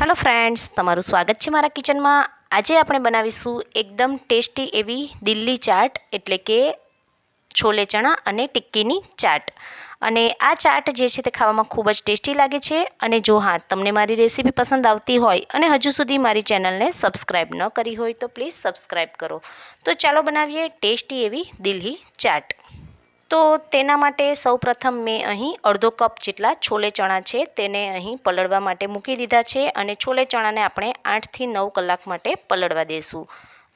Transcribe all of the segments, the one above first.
Hello friends તમારું સ્વાગત છે મારા કિચનમાં. આજે આપણે બનાવીશું એકદમ ટેસ્ટી એવી દિલ્હી ચાટ, એટલે કે છોલે ચણા અને ટિક્કીની ચાટ. અને આ ચાટ જે છે તે ખાવામાં ખૂબ જ ટેસ્ટી લાગે છે. અને જો હા, તમને મારી રેસીપી પસંદ આવતી હોય અને હજુ સુધી મારી ચેનલને સબસ્ક્રાઈબ ન કરી હોય તો પ્લીઝ સબસ્ક્રાઈબ કરો. તો ચાલો બનાવીએ ટેસ્ટી એવી દિલ્હી ચાટ. તો તેના માટે સૌપ્રથમ મેં અહીં અડધો કપ જેટલા છોલે ચણા છે, તેને અહીં પલળવા માટે મૂકી દીધા છે અને છોલે ચણાને આપણે આઠથી નવ કલાક માટે પલળવા દઈશું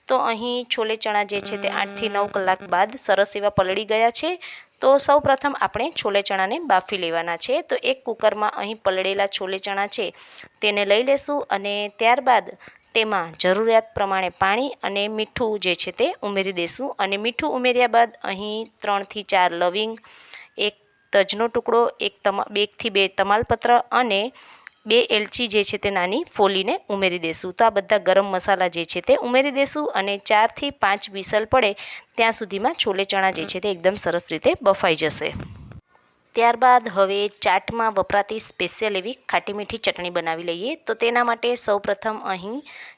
તો અહીં છોલે ચણા જે છે તે આઠથી નવ કલાક બાદ સરસ એવા પલળી ગયા છે. તો સૌપ્રથમ આપણે છોલે ચણાને બાફી લેવાના છે. તો એક કુકરમાં અહીં પલળેલા છોલે ચણા છે, તેને લઈ લેશું અને ત્યારબાદ તેમાં જરૂરિયાત પ્રમાણે પાણી અને મીઠું જે છે તે ઉમેરી દઈશું અને મીઠું ઉમેર્યા બાદ અહીં ત્રણથી ચાર લવિંગ, એક તજનો ટુકડો, એક તમા બેથી બે તમાલપત્ર અને બે એલચી જે છે તે નાની ફોલીને ઉમેરી દઈશું તો આ બધા ગરમ મસાલા જે છે તે ઉમેરી દઈશું અને ચારથી પાંચ વિસલ પડે ત્યાં સુધીમાં છોલે ચણા જે છે તે એકદમ સરસ રીતે બફાઈ જશે. ત્યારબાદ હવે ચાટમાં વપરાતી સ્પેશિયલ એવી ખાટી મીઠી ચટણી બનાવી લઈએ. તો તેના માટે સૌપ્રથમ અહીં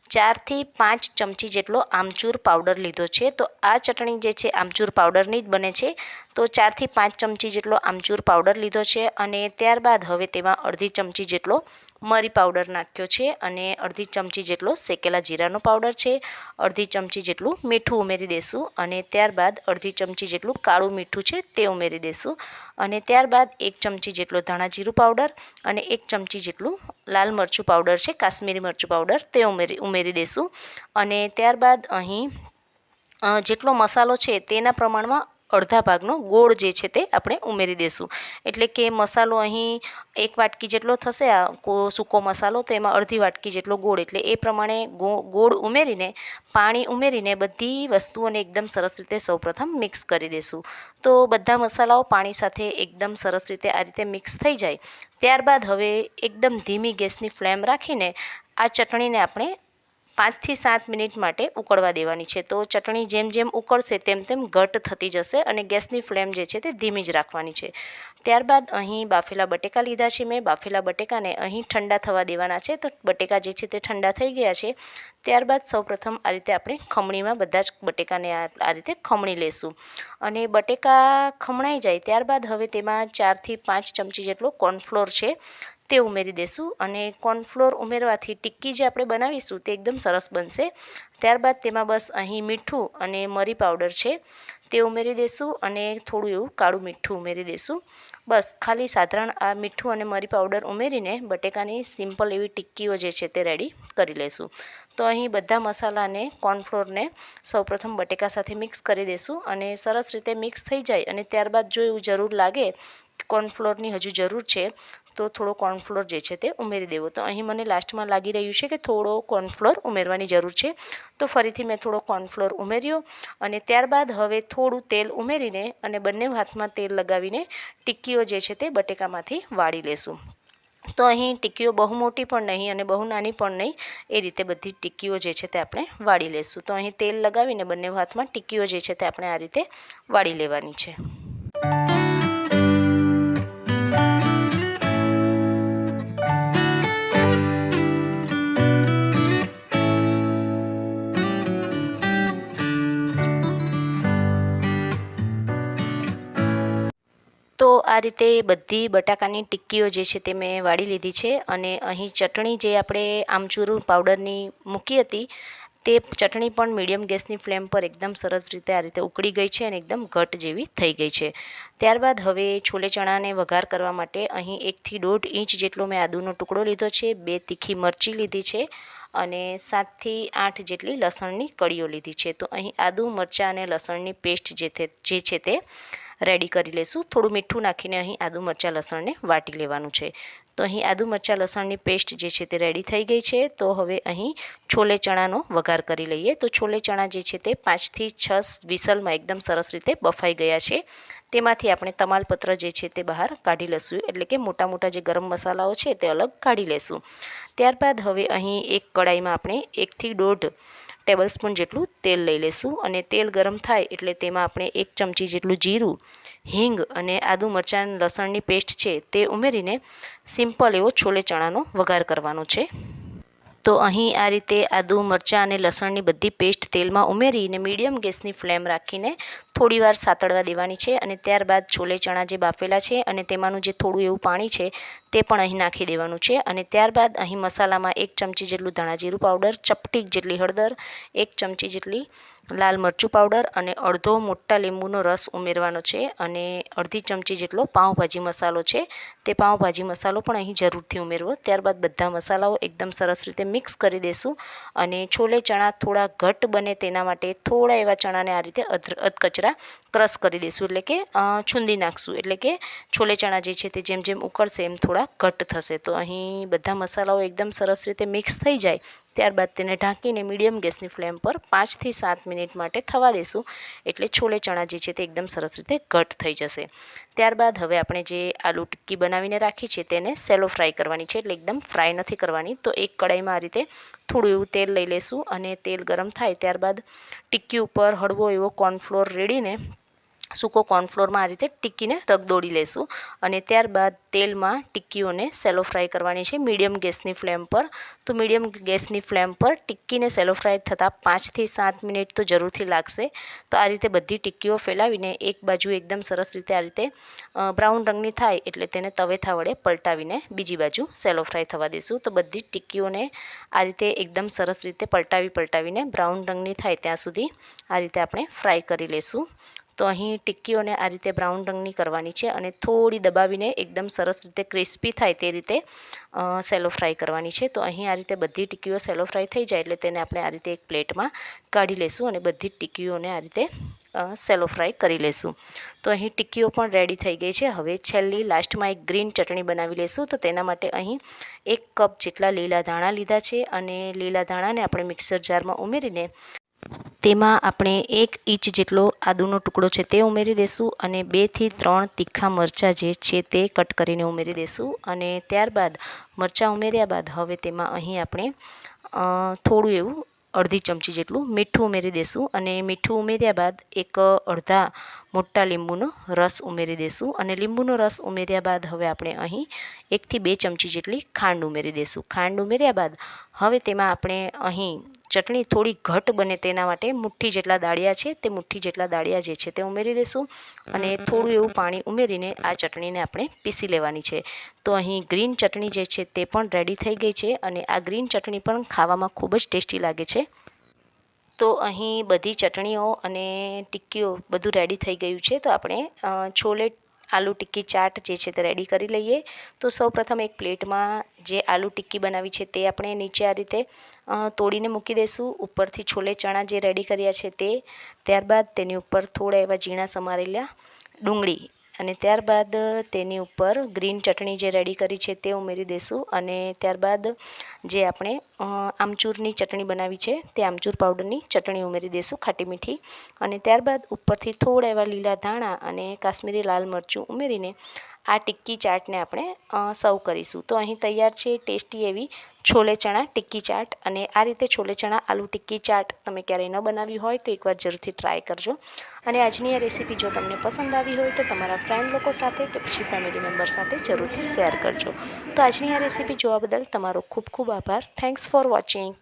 ચારથી પાંચ ચમચી જેટલો આમચૂર પાવડર લીધો છે. તો આ ચટણી જે છે આમચૂર પાવડરની જ બને છે. તો ચારથી પાંચ ચમચી જેટલો આમચૂર પાવડર લીધો છે અને ત્યારબાદ હવે તેમાં અડધી ચમચી જેટલો મરી પાવડર નાખ્યો છે અને અડધી ચમચી જેટલો શેકેલા જીરાનો પાવડર છે, અડધી ચમચી જેટલું મીઠું ઉમેરી દઈશું અને ત્યારબાદ અડધી ચમચી જેટલું કાળું મીઠું છે તે ઉમેરી દઈશું અને ત્યારબાદ એક ચમચી જેટલો ધાણા જીરું પાવડર અને એક ચમચી જેટલું લાલ મરચું પાવડર છે, કાશ્મીરી મરચું પાવડર તે ઉમેરી ઉમેરી દઈશું અને ત્યારબાદ અહીં જેટલો મસાલો છે તેના પ્રમાણમાં અડધા ભાગનો ગોળ જે છે તે આપણે ઉમેરી દઈશું એટલે કે મસાલો અહીં એક વાટકી જેટલો થશે, આ સૂકો મસાલો તો એમાં અડધી વાટકી જેટલો ગોળ. એટલે એ પ્રમાણે ગોળ ઉમેરીને, પાણી ઉમેરીને બધી વસ્તુઓને એકદમ સરસ રીતે સૌપ્રથમ મિક્સ કરી દઈશું તો બધા મસાલાઓ પાણી સાથે એકદમ સરસ રીતે આ રીતે મિક્સ થઈ જાય. ત્યારબાદ હવે એકદમ ધીમી ગેસની ફ્લેમ રાખીને આ ચટણીને આપણે પાંચથી સાત મિનિટ માટે ઉકળવા દેવાની છે. તો ચટણી જેમ જેમ ઉકળશે તેમ તેમ ઘટ થતી જશે અને ગેસની ફ્લેમ જે છે તે ધીમી જ રાખવાની છે. ત્યારબાદ અહીં બાફેલા બટેકા લીધા છે મેં. બાફેલા બટેકાને અહીં ઠંડા થવા દેવાના છે. તો બટેકા જે છે તે ઠંડા થઈ ગયા છે. ત્યારબાદ સૌપ્રથમ આ રીતે આપણે ખમણીમાં બધા જ બટેકાને આ રીતે ખમણી લેશું. અને બટેકા ખમણાઈ જાય ત્યારબાદ હવે તેમાં ચારથી પાંચ ચમચી જેટલો કોર્નફ્લોર છે. તે ઉમેરી દઈશું અને કોર્નફ્લોર ઉમેરવાથી ટિક્કી જે આપણે બનાવીશું તે એકદમ સરસ બનશે. ત્યારબાદ તેમાં બસ અહીં મીઠું અને મરી પાવડર છે, તે ઉમેરી દઈશું અને થોડું એવું કાળું મીઠું ઉમેરી દઈશું બસ ખાલી સાધારણ આ મીઠું અને મરી પાવડર ઉમેરીને બટેકાની સિમ્પલ એવી ટિક્કીઓ જે છે તે રેડી કરી લઈશું તો અહીં બધા મસાલાને કોર્નફ્લોરને સૌપ્રથમ બટેકા સાથે મિક્સ કરી દઈશું અને સરસ રીતે મિક્સ થઈ જાય અને ત્યારબાદ જો એવું જરૂર લાગે કોર્નફ્લોરની હજુ જરૂર છે, તો થોડો કોર્નફ્લોર જે છે તે ઉમેરી દેવો. તો અહીં મને લાસ્ટમાં લાગી રહ્યું છે કે થોડો કોર્નફ્લોર ઉમેરવાની જરૂર છે. તો ફરીથી મેં થોડો કોર્નફ્લોર ઉમેર્યો અને ત્યારબાદ હવે થોડું તેલ ઉમેરીને અને બંને હાથમાં તેલ લગાવીને ટિક્કીઓ જે છે તે બટેકામાંથી વાળી લેશું. તો અહીં ટિક્કીઓ બહુ મોટી પણ નહીં અને બહુ નાની પણ નહીં, એ રીતે બધી ટિક્કીઓ જે છે તે આપણે વાળી લેશું. તો અહીં તેલ લગાવીને બંને હાથમાં ટિક્કીઓ જે છે તે આપણે આ રીતે વાળી લેવાની છે. આ રીતે બધી બટાકાની ટિક્કીઓ જે છે તે મેં વાળી લીધી છે અને અહીં ચટણી જે આપણે આમચૂર પાવડરની મૂકી હતી, તે ચટણી પણ મીડિયમ ગેસની ફ્લેમ પર એકદમ સરસ રીતે આ રીતે ઉકળી ગઈ છે અને એકદમ ઘટ જેવી થઈ ગઈ છે. ત્યારબાદ હવે છોલે ચણાને વઘાર કરવા માટે અહીં એકથી દોઢ ઇંચ જેટલો મેં આદુનો ટુકડો લીધો છે, બે તીખી મરચી લીધી છે અને સાતથી આઠ જેટલી લસણની કળીઓ લીધી છે. તો અહીં આદુ, મરચાં અને લસણની પેસ્ટ જે છે તે રેડી કરી લઈશું થોડું મીઠું નાખીને અહીં આદુ મરચાં લસણને વાટી લેવાનું છે. તો અહીં આદુ મરચાં લસણની પેસ્ટ જે છે તે રેડી થઈ ગઈ છે. તો હવે અહીં છોલે ચણાનો વઘાર કરી લઈએ. તો છોલે ચણા જે છે તે પાંચથી છ વિસલમાં એકદમ સરસ રીતે બફાઈ ગયા છે. તેમાંથી આપણે તમાલપત્ર જે છે તે બહાર કાઢી લઈશું. એટલે કે મોટા મોટા જે ગરમ મસાલાઓ છે તે અલગ કાઢી લેશું. ત્યારબાદ હવે અહીં એક કડાઈમાં આપણે એકથી દોઢ ટેબલ સ્પૂન જેટલું તેલ લઈ લેશું અને તેલ ગરમ થાય એટલે તેમાં આપણે એક ચમચી જેટલું જીરું, હિંગ અને આદુ મરચાં લસણની પેસ્ટ છે તે ઉમેરીને સિમ્પલ એવો છોલે ચણાનો વઘાર કરવાનો છે. તો અહીં આ રીતે આદુ, મરચાં અને લસણની બધી પેસ્ટ તેલમાં ઉમેરીને મીડિયમ ગેસની ફ્લેમ રાખીને થોડીવાર સાતળવા દેવાની છે અને ત્યારબાદ છોલે ચણા જે બાફેલા છે અને તેમાંનું જે થોડું એવું પાણી છે તે પણ અહીં નાખી દેવાનું છે અને ત્યારબાદ અહીં મસાલામાં એક ચમચી જેટલું ધાણા જીરું પાવડર, ચપટી જેટલી હળદર, એક ચમચી જેટલી લાલ મરચું પાવડર અને અડધો મોટા લીંબુનો રસ ઉમેરવાનો છે અને અડધી ચમચી જેટલો પાઉંભાજી મસાલો છે. તે પાઉંભાજી મસાલો પણ અહીં જરૂરથી ઉમેરવો. ત્યારબાદ બધા મસાલાઓ એકદમ સરસ રીતે મિક્સ કરી દેશું અને છોલે ચણા થોડા ઘટ બને તેના માટે થોડા એવા ચણાને આ રીતે અધકચરા ક્રશ કરી દઈશું એટલે કે છૂંદી નાખશું. એટલે કે છોલે ચણા જે છે તે જેમ જેમ ઉકળશે એમ થોડા ઘટ થશે. તો અહીં બધા મસાલાઓ એકદમ સરસ રીતે મિક્સ થઈ જાય ત્યારબાદ તેને ઢાંકીને મીડિયમ ગેસની ફ્લેમ પર પાંચથી સાત મિનિટ માટે થવા દેશું. એટલે છોલે ચણા જે છે તે એકદમ સરસ રીતે ઘટ થઈ જશે. ત્યારબાદ હવે આપણે જે આલુ ટિક્કી બનાવીને રાખી છે તેને સેલો ફ્રાય કરવાની છે. એટલે એકદમ ફ્રાય નથી કરવાની. તો એક કડાઈમાં આ રીતે થોડું એવું તેલ લઈ લેશું અને તેલ ગરમ થાય ત્યારબાદ ટિક્કી ઉપર હળવો એવો કોર્નફ્લોર રેડીને સૂકો કોર્નફ્લોરમાં આ રીતે ટિક્કીને રગદોડી લેશું. અને ત્યારબાદ તેલમાં ટિક્કીઓને સેલો ફ્રાય કરવાની છે. મીડિયમ ગેસની ફ્લેમ પર. તો મીડિયમ ગેસની ફ્લેમ પર ટિક્કીને સેલો ફ્રાય થતાં પાંચથી સાત મિનિટ તો જરૂરથી લાગશે. તો આ રીતે બધી ટિક્કીઓ ફેલાવીને એક બાજુ એકદમ સરસ રીતે આ રીતે બ્રાઉન રંગની થાય એટલે તેને તવેથા વડે પલટાવીને બીજી બાજુ સેલો ફ્રાય થવા દઈશું તો બધી ટિક્કીઓને આ રીતે એકદમ સરસ રીતે પલટાવી, પલટાવીને બ્રાઉન રંગની થાય ત્યાં સુધી આ રીતે આપણે ફ્રાય કરી લઈશું તો અહીં ટિક્કીઓને આ રીતે બ્રાઉન રંગની કરવાની છે અને થોડી દબાવીને એકદમ સરસ રીતે ક્રિસ્પી થાય તે રીતે સેલો ફ્રાય કરવાની છે. તો અહીં આ રીતે બધી ટિક્કીઓ સેલો ફ્રાય થઈ જાય એટલે તેને આપણે આ રીતે એક પ્લેટમાં કાઢી લેશું અને બધી ટિક્કીઓને આ રીતે સેલો ફ્રાય કરી લેશું. તો અહીં ટિક્કીઓ પણ રેડી થઈ ગઈ છે. હવે છેલ્લી લાસ્ટમાં એક ગ્રીન ચટણી બનાવી લેશું. તો તેના માટે અહીં એક કપ જેટલા લીલા ધાણા લીધા છે અને લીલા ધાણાને આપણે મિક્સર જારમાં ઉમેરીને તેમાં આપણે એક ઇંચ જેટલો આદુનો ટુકડો છે તે ઉમેરી દઈશું અને બેથી ત્રણ તીખા મરચાં જે છે તે કટ કરીને ઉમેરી દઈશું અને ત્યારબાદ મરચાં ઉમેર્યા બાદ હવે તેમાં અહીં આપણે થોડું એવું અડધી ચમચી જેટલું મીઠું ઉમેરી દઈશું અને મીઠું ઉમેર્યા બાદ એક અડધા મોટા લીંબુનો રસ ઉમેરી દઈશું અને લીંબુનો રસ ઉમેર્યા બાદ હવે આપણે અહીં એકથી બે ચમચી જેટલી ખાંડ ઉમેરી દઈશું ખાંડ ઉમેર્યા બાદ હવે તેમાં આપણે અહીં ચટણી થોડી ઘટ બને તેના માટે, મુઠ્ઠી જેટલા દાળિયા છે તે મુઠ્ઠી જેટલા દાળિયા જે છે તે ઉમેરી દઈશું અને થોડું એવું પાણી ઉમેરીને આ ચટણીને આપણે પીસી લેવાની છે. તો અહીં ગ્રીન ચટણી જે છે તે પણ રેડી થઈ ગઈ છે અને આ ગ્રીન ચટણી પણ ખાવામાં ખૂબ જ ટેસ્ટી લાગે છે. તો અહીં બધી ચટણીઓ અને ટિક્કીઓ બધું રેડી થઈ ગયું છે. તો આપણે છોલે આલુ ટિક્કી ચાટ જે છે તે રેડી કરી લઈએ. તો સૌપ્રથમ એક પ્લેટમાં જે આલુ ટિક્કી બનાવી છે તે આપણે નીચે આ રીતે તોડીને મૂકી દઈશું ઉપરથી છોલે ચણા જે રેડી કર્યા છે તે, ત્યારબાદ તેની ઉપર થોડા એવા ઝીણા સમારેલા ડુંગળી અને ત્યારબાદ તેની ઉપર ગ્રીન ચટણી જે રેડી કરી છે તે ઉમેરી દઈશું અને ત્યારબાદ જે આપણે આમચૂરની ચટણી બનાવી છે તે આમચૂર પાવડરની ચટણી ઉમેરી દઈશું ખાટી મીઠી. અને ત્યારબાદ ઉપરથી થોડા એવા લીલા ધાણા અને કાશ્મીરી લાલ મરચું ઉમેરીને આ ટિક્કી ચાટને આપણે સર્વ કરીશું. તો અહીં તૈયાર છે ટેસ્ટી એવી છોલે ચણા ટિક્કી ચાટ. અને આ રીતે છોલે ચણા, આલુ ટિક્કી ચાટ તમે ક્યારેય ન બનાવી હોય તો એકવાર જરૂરથી ટ્રાય કરજો. અને આજની આ રેસીપી જો તમને પસંદ આવી હોય તો તમારા ફ્રેન્ડ લોકો સાથે કે પછી ફેમિલી મેમ્બર સાથે જરૂરથી શેર કરજો. તો આજની આ રેસીપી જોવા બદલ તમારો ખૂબ ખૂબ આભાર. Thanks for watching